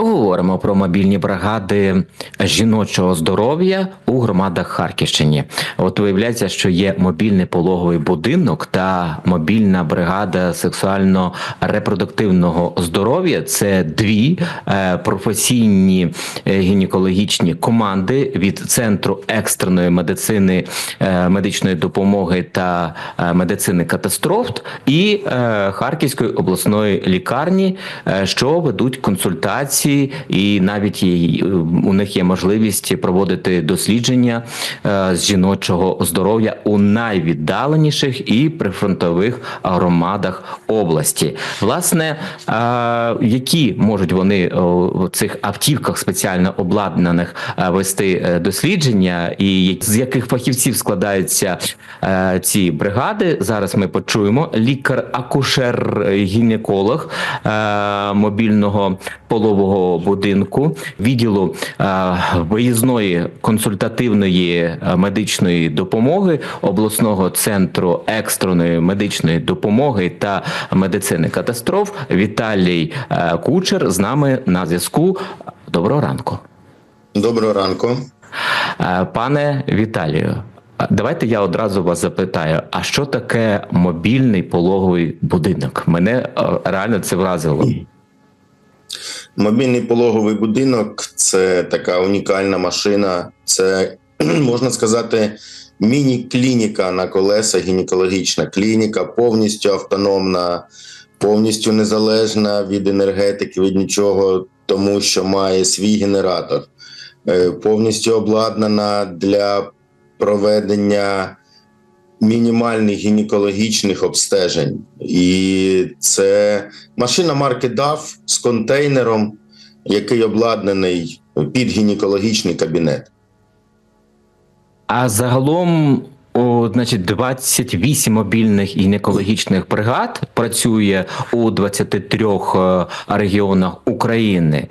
Говоримо про мобільні бригади жіночого здоров'я у громадах Харківщини. От виявляється, що є мобільний пологовий будинок та мобільна бригада сексуально-репродуктивного здоров'я. Це дві е, професійні е, гінекологічні команди від центру екстреної медицини, е, медичної допомоги та медицини катастроф і Харківської обласної лікарні, що ведуть консультації, і навіть у них є можливість проводити дослідження е, з жіночого здоров'я у найвіддаленіших і прифронтових громадах області. Власне, е, які можуть вони в цих автівках спеціально обладнаних е, вести е, дослідження, і з яких фахівців складаються е, ці бригади? Зараз ми почуємо. Лікар-акушер-гінеколог е, мобільного полового будинку відділу е, виїзної консультативної е, медичної допомоги обласного центру екстреної медичної допомоги та медицини катастроф Віталій е, Кучер з нами на зв'язку. Доброго ранку, Доброго ранку. Пане Віталію. Давайте я одразу вас запитаю: а що таке мобільний пологовий будинок? Мене реально це вразило. Мобільний пологовий будинок це така унікальна машина. Це можна сказати, міні-клініка на колеса, гінекологічна клініка, повністю автономна, повністю незалежна від енергетики, від нічого, тому що має свій генератор, Е, повністю обладнана для проведення мінімальних гінекологічних обстежень. І це машина марки DAF з контейнером, який обладнаний під гінекологічний кабінет. А загалом, о, значить, 28 мобільних гінекологічних бригад працює у 23 е, регіонах України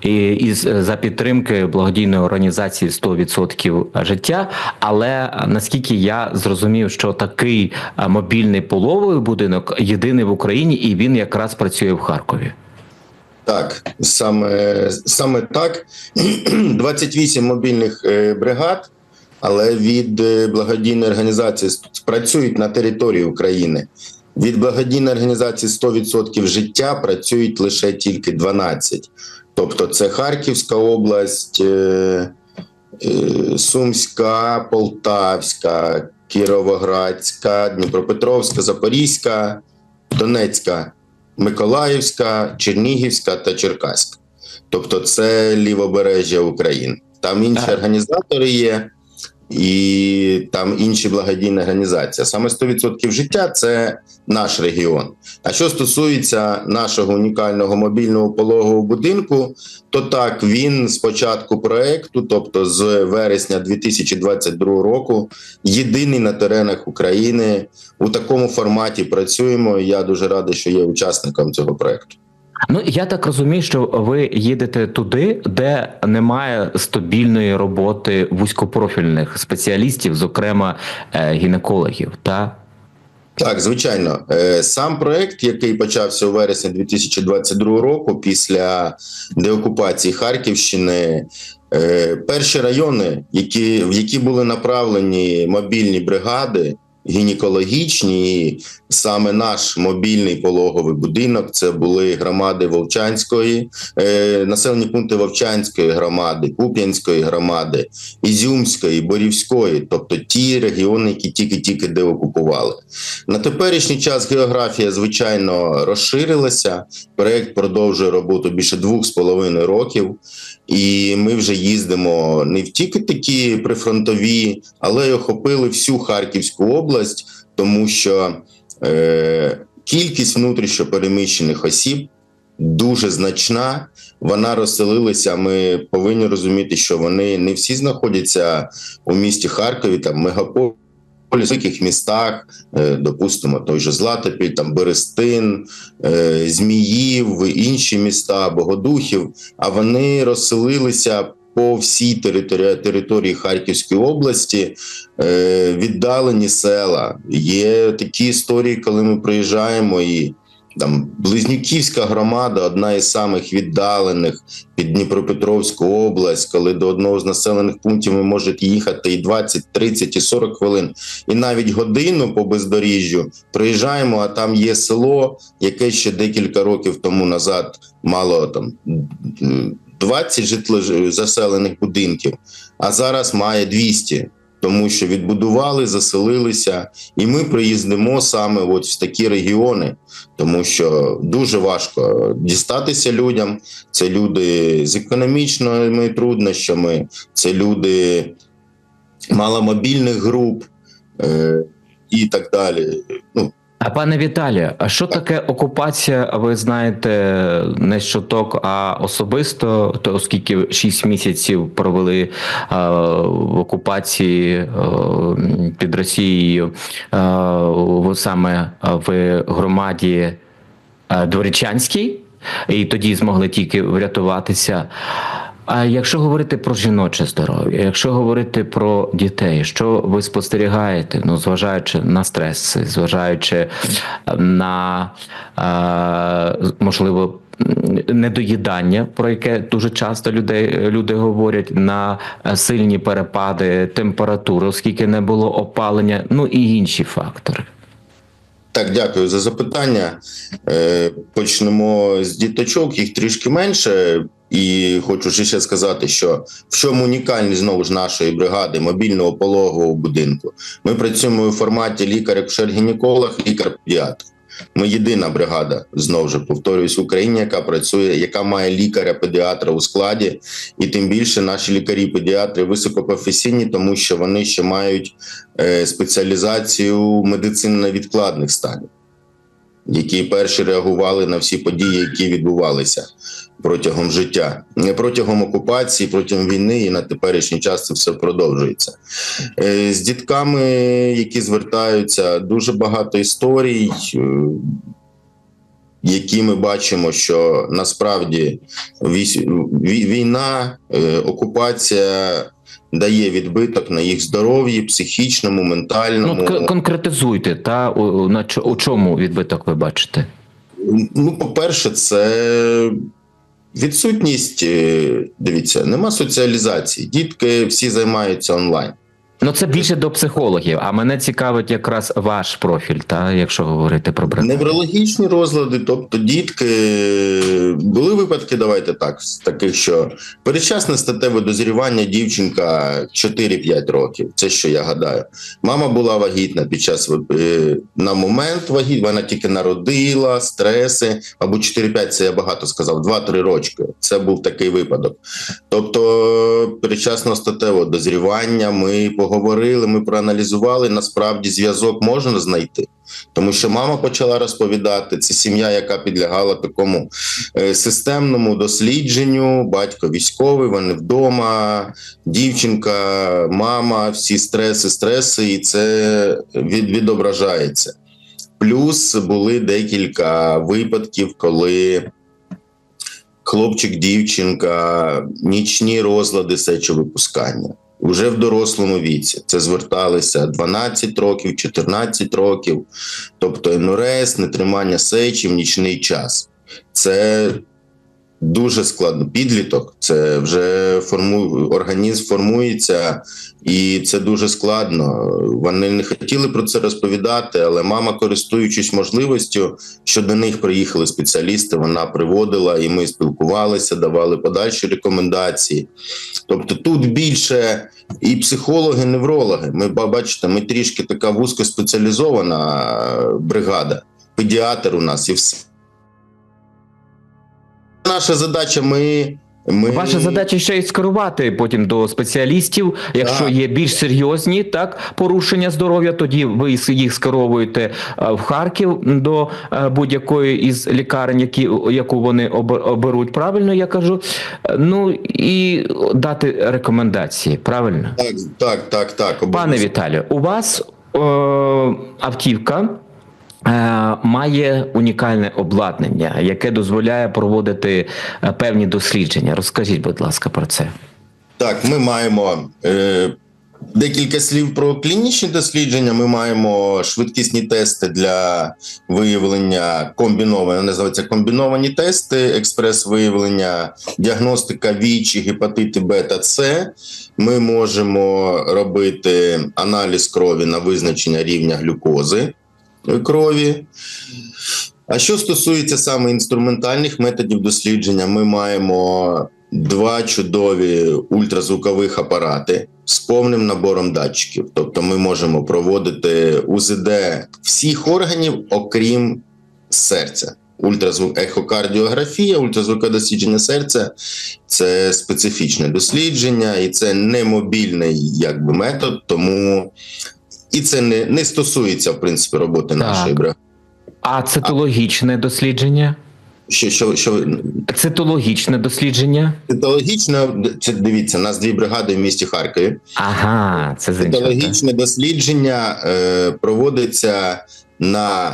і із за підтримки благодійної організації 100% життя. Але е, наскільки я зрозумів, що такий е, мобільний половий будинок єдиний в Україні, і він якраз працює в Харкові. Так, саме, саме так. 28 мобільних бригад, але від е, благодійної організації працюють на території України. Від благодійної організації 100% життя працюють лише тільки 12. Тобто це Харківська область, е, е, Сумська, Полтавська, Кіровоградська, Дніпропетровська, Запорізька, Донецька, Миколаївська, Чернігівська та Черкаська. Тобто це лівобережжя України. Там інші організатори є, і там інші благодійні організації. Саме 100% життя це наш регіон. А що стосується нашого унікального мобільного пологового будинку, то так він з початку проекту, тобто з вересня 2022 року, єдиний на теренах України у такому форматі працюємо. Я дуже радий, що є учасником цього проекту. Ну я так розумію, що ви їдете туди, де немає стабільної роботи вузькопрофільних спеціалістів, зокрема е, гінекологів. Та Так, звичайно, Е, сам проект, який почався у вересні 2022 року, після деокупації Харківщини, е, перші райони, які, в які були направлені мобільні бригади. Гінекологічні, саме наш мобільний пологовий будинок. Це були громади Вовчанської, е, населені пункти Вовчанської громади, Куп'янської громади, Ізюмської, Борівської, тобто ті регіони, які тільки-тільки деокупували. На теперішній час географія звичайно розширилася. Проект продовжує роботу більше двох з половиною років, і ми вже їздимо не в тільки такі прифронтові, але й охопили всю Харківську область, тому що кількість внутрішньопереміщених осіб дуже значна. Вона розселилася. Ми повинні розуміти, що вони не всі знаходяться у місті Харкові, там мегаполі великих містах, е, допустимо, той же Златопіль, там Берестин, е, Зміїв, інші міста, Богодухів. А вони розселилися по всій території, території Харківської області, е, віддалені села. Є такі історії, коли ми приїжджаємо і. Там Близнюківська громада, одна із самих віддалених під Дніпропетровську область, коли до одного з населених пунктів ви можете їхати і 20, 30, і 40 хвилин, і навіть годину по бездоріжжю приїжджаємо, а там є село, яке ще декілька років тому назад мало там 20 житло заселених будинків, а зараз має 200. Тому що відбудували, заселилися, і ми приїздимо саме от в такі регіони, тому що дуже важко дістатися людям. Це люди з економічними труднощами, це люди маломобільних груп е, і так далі. Ну, А пане Віталію, а що таке окупація? Ви знаєте не щоток, а особисто, то оскільки 6 місяців провели е, в окупації е, під Росією, е, в- саме в громаді е, Дворічанській, і тоді змогли тільки врятуватися. А якщо говорити про жіноче здоров'я, якщо говорити про дітей, що ви спостерігаєте, ну зважаючи на стрес, зважаючи на е, можливо недоїдання, про яке дуже часто людей люди говорять, на е, сильні перепади температури, оскільки не було опалення, ну і інші фактори. Так, дякую за запитання. Е, Почнемо з діточок, їх трішки менше. І хочу ще сказати, що в чому унікальність знову ж нашої бригади мобільного пологового будинку. Ми працюємо у форматі лікар-акушер-гінеколог, лікар-педіатр. Ми єдина бригада, знову ж повторюсь, в Україні, яка працює, яка має лікаря-педіатра у складі, і тим більше наші лікарі-педіатри високопрофесійні, тому що вони ще мають е, спеціалізацію медицини невідкладних станів, які перші реагували на всі події, які відбувалися протягом життя, не протягом окупації, протягом війни, і на теперішній час це все продовжується. Е, З дітками, які звертаються, дуже багато історій. е, Які ми бачимо, що насправді війна, е, окупація дає відбиток на їх здоров'ї, психічному, Ну, ментальному. кон- конкретизуйте, та на у чому відбиток ви бачите? Ну, по-перше, це відсутність. е, Дивіться, нема соціалізації. Дітки всі займаються онлайн. Ну, це більше до психологів, а мене цікавить якраз ваш профіль, та якщо говорити про бригаду. Неврологічні розлади, тобто дітки були випадки, давайте так, таких, що передчасне статеве дозрівання дівчинка 4-5 років. Це що я гадаю. Мама була вагітна під час е, на момент вагіт, вона тільки народила, стреси, або 4-5, це я багато сказав, 2-3 рочки. Це був такий випадок. Тобто, передчасного статевого дозрівання ми поговорили, ми проаналізували. Насправді зв'язок можна знайти. Тому що мама почала розповідати, це сім'я, яка підлягала такому е, системному дослідженню. Батько військовий, вони вдома, дівчинка, мама, всі стреси, стреси, і це від, відображається. Плюс були декілька випадків, коли хлопчик, дівчинка, нічні розлади сечовипускання. Уже в дорослому віці це зверталися 12 років, 14 років, тобто НРС, нетримання сечі в нічний час. Це дуже складно. Підліток це вже форму... організм формується, і це дуже складно. Вони не хотіли про це розповідати, але мама, користуючись можливістю, що до них приїхали спеціалісти, вона приводила, і ми спілкувалися, давали подальші рекомендації. Тобто тут більше і психологи, і неврологи. Ми ба- бачите, ми трішки така вузькоспеціалізована бригада, педіатр у нас і все. Наша задача. Ми, ми Ваша задача ще й скерувати потім до спеціалістів. Якщо Так. є більш серйозні так порушення здоров'я, тоді ви їх скеровуєте е, в Харків до е, будь-якої із лікарень, які яку вони обе- оберуть. Правильно я кажу. Е, Ну і дати рекомендації. Правильно, так, так, так, так. пане. Віталію, у вас е, автівка. Е, Має унікальне обладнання, яке дозволяє проводити е, певні дослідження. Розкажіть, будь ласка, про це. Так, ми маємо е, декілька слів про клінічні дослідження. Ми маємо швидкісні тести для виявлення комбіновані, називаються комбіновані тести, експрес-виявлення, діагностика ВІЧ, гепатити бета С. Ми можемо робити аналіз крові на визначення рівня глюкози крові. А що стосується саме інструментальних методів дослідження, ми маємо два чудові ультразвукових апарати з повним набором датчиків. Тобто, ми можемо проводити УЗД всіх органів, окрім серця. Ультразвук ехокардіографія, ультразвукове дослідження серця це специфічне дослідження, і це не мобільний якби метод, тому і це не, не стосується в принципі роботи Так. нашої бригади. А цитологічне дослідження? Що, що, що Цитологічне дослідження? Цитологічне, це дивіться, у нас дві бригади в місті Харкові. Ага, це Цитологічне дослідження е, проводиться на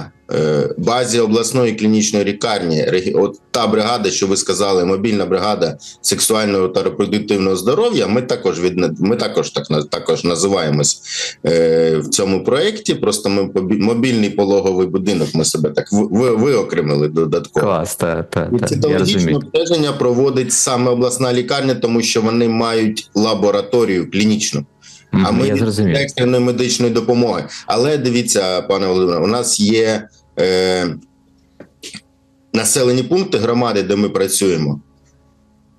базі обласної клінічної лікарні. От та бригада, що ви сказали, мобільна бригада сексуального та репродуктивного здоров'я. Ми також від ми також так також називаємось е, в цьому проєкті. Просто ми мобільний пологовий будинок. Ми себе так ви, ви, виокремили додатково. Клас, та, та, та, Цитологічне обстеження проводить саме обласна лікарня, тому що вони мають лабораторію клінічну. А ми екстреної медичної допомоги. Але дивіться, пане Володимире, у нас є е, населені пункти громади, де ми працюємо,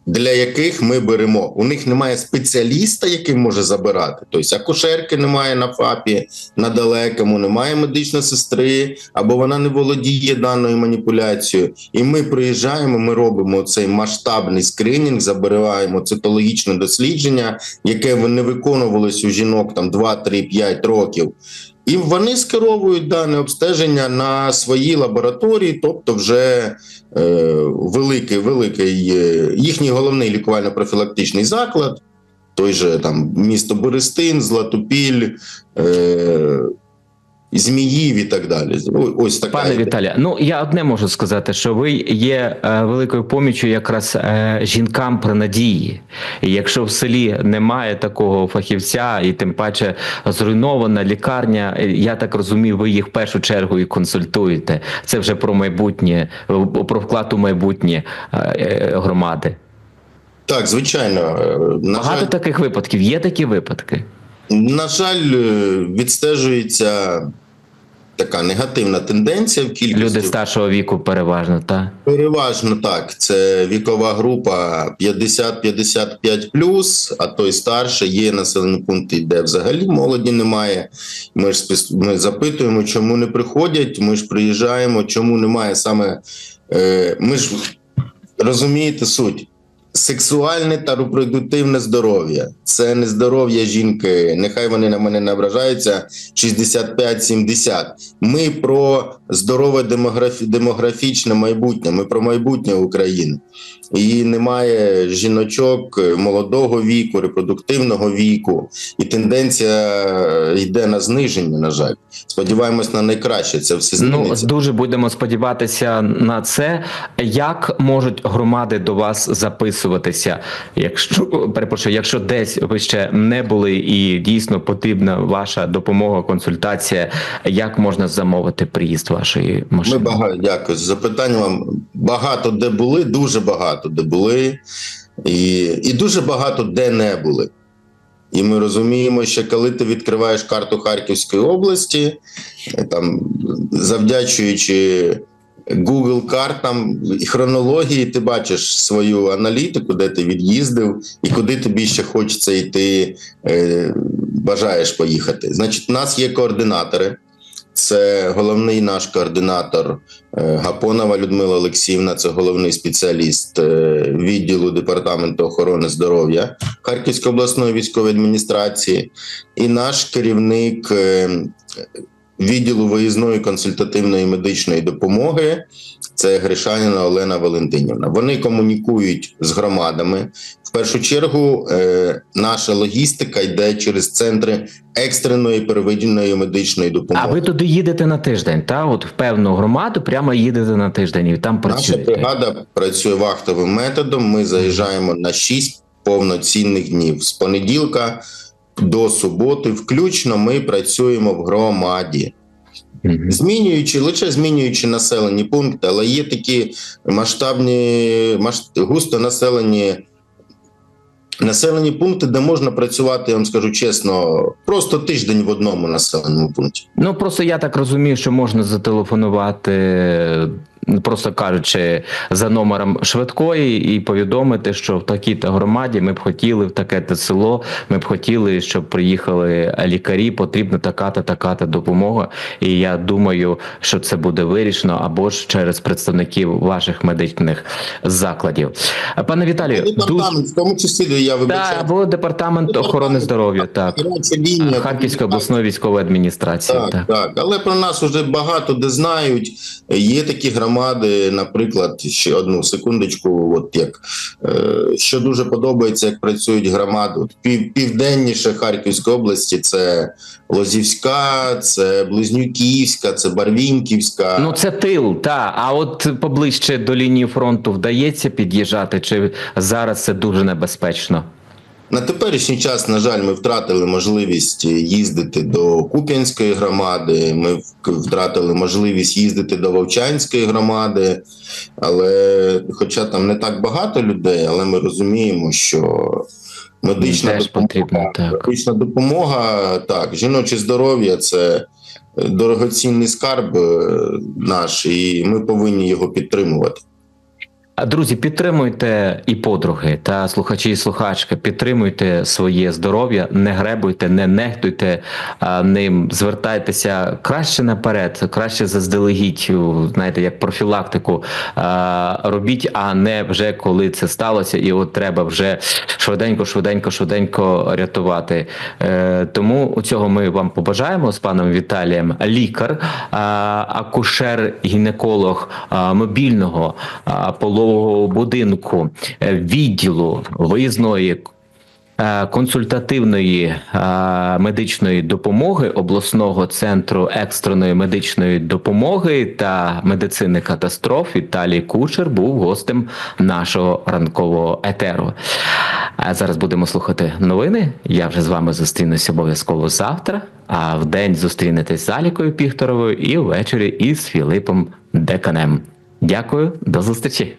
для яких ми беремо. У них немає спеціаліста, який може забирати. Тобто акушерки немає на ФАПі, на далекому, немає медичної сестри, або вона не володіє даною маніпуляцією. І ми приїжджаємо, ми робимо цей масштабний скринінг, забираємо цитологічне дослідження, яке не виконувалось у жінок там 2, 3, 5 років. І вони скеровують дане обстеження на свої лабораторії, тобто вже е, великий, великий їхній головний лікувально-профілактичний заклад, той же там місто Берестин, Златопіль, е, Зміїв і так далі. Ось така Пане. Віталія, ну я одне можу сказати, що ви є е, великою поміччю якраз е, жінкам при надії. І якщо в селі немає такого фахівця, і тим паче зруйнована лікарня, е, я так розумію, ви їх в першу чергу і консультуєте. Це вже про майбутнє, про вклад у майбутнє громади. Так, звичайно. На Багато жаль, таких випадків. Є такі випадки. На жаль, відстежується така негативна тенденція в кількості. Люди старшого віку переважно, та Переважно так. Це вікова група 50-55+, а то й старше. Є населені пункти, де взагалі молоді немає. Ми ж ми запитуємо, чому не приходять. Ми ж приїжджаємо, чому немає саме. Е, ми ж розумієте суть. Сексуальне та репродуктивне здоров'я це не здоров'я жінки. Нехай вони на мене не ображаються 65-70. Ми про здорове демографі... демографічне майбутнє. Ми про майбутнє України. І немає жіночок молодого віку, репродуктивного віку, і тенденція е, йде на зниження. На жаль, сподіваємось на найкраще. Це все Ну дуже будемо сподіватися на це. Як можуть громади до вас записуватися? Якщо перепрошую, якщо десь ви ще не були і дійсно потрібна ваша допомога, консультація, як можна замовити приїзд вашої Ми багато дякую за запитання. Вам багато де були, дуже багато де були, і, і дуже багато де не були. І ми розуміємо, що коли ти відкриваєш карту Харківської області, там завдячуючи Google картам і хронології, ти бачиш свою аналітику, де ти від'їздив, і куди тобі ще хочеться йти, е, бажаєш поїхати. Значить, у нас є координатори. Це головний наш координатор е, Гапонова Людмила Олексіївна, це головний спеціаліст е, відділу департаменту охорони здоров'я Харківської обласної військової адміністрації, і наш керівник е, відділу виїзної консультативної медичної допомоги. Це Гришаніна Олена Валентинівна. Вони комунікують з громадами. В першу чергу, е, наша логістика йде через центри екстреної первинної медичної допомоги. А ви туди їдете на тиждень, та от в певну громаду прямо їдете на тиждень і там Наша бригада працює вахтовим методом. Ми заїжджаємо на 6 повноцінних днів. З понеділка до суботи, включно, ми працюємо в громаді. Змінюючи, лише змінюючи населені пункти, але є такі масштабні, густо населені населені пункти, де можна працювати, я вам скажу чесно, просто тиждень в одному населеному пункті. Ну просто я так розумію, що можна зателефонувати, просто кажучи, за номером швидкої і повідомити, що в такій-то громаді ми б хотіли в таке-то село, ми б хотіли, щоб приїхали лікарі, потрібна така-та така-та допомога. І я думаю, що це буде вирішено або ж через представників ваших медичних закладів. Пане Віталію, дуже в тому числі я вибачаю. або департамент охорони здоров'я, так. лінія. Харківської обласної військової адміністрації. Так, Так. так, але про нас вже багато де знають. Є такі громади, наприклад, ще одну секундочку, от як е, що дуже подобається, як працюють громади. От пів, південніше Харківської області це Лозівська, це Близнюківська, це Барвінківська. Ну це тил, та а от поближче до лінії фронту вдається під'їжджати, чи зараз це дуже небезпечно? На теперішній час, на жаль, ми втратили можливість їздити до Куп'янської громади. Ми втратили можливість їздити до Вовчанської громади. Але, хоча там не так багато людей, але ми розуміємо, що медична Теж допомога, потрібно, так. медична допомога, так, жіноче здоров'я це дорогоцінний скарб е, наш, і ми повинні його підтримувати. Друзі, підтримуйте і подруги та слухачі і слухачки, підтримуйте своє здоров'я, не гребуйте, не нехтуйте ним. Звертайтеся краще наперед, краще заздалегідь, знаєте, як профілактику робіть, а не вже коли це сталося, і от треба вже швиденько, швиденько, швиденько рятувати. Е, тому у цього ми вам побажаємо з паном Віталієм. Лікар, акушер, гінеколог мобільного а, будинку, е, відділу виїзної. е, Консультативної е, медичної допомоги обласного центру екстреної медичної допомоги та медицини катастроф Віталій Кучер був гостем нашого ранкового етеру. А зараз будемо слухати новини. Я вже з вами зустрінуся обов'язково завтра. А в день зустрінетесь з Алікою Піхторовою і ввечері із Філипом Деканем. Дякую, до зустрічі.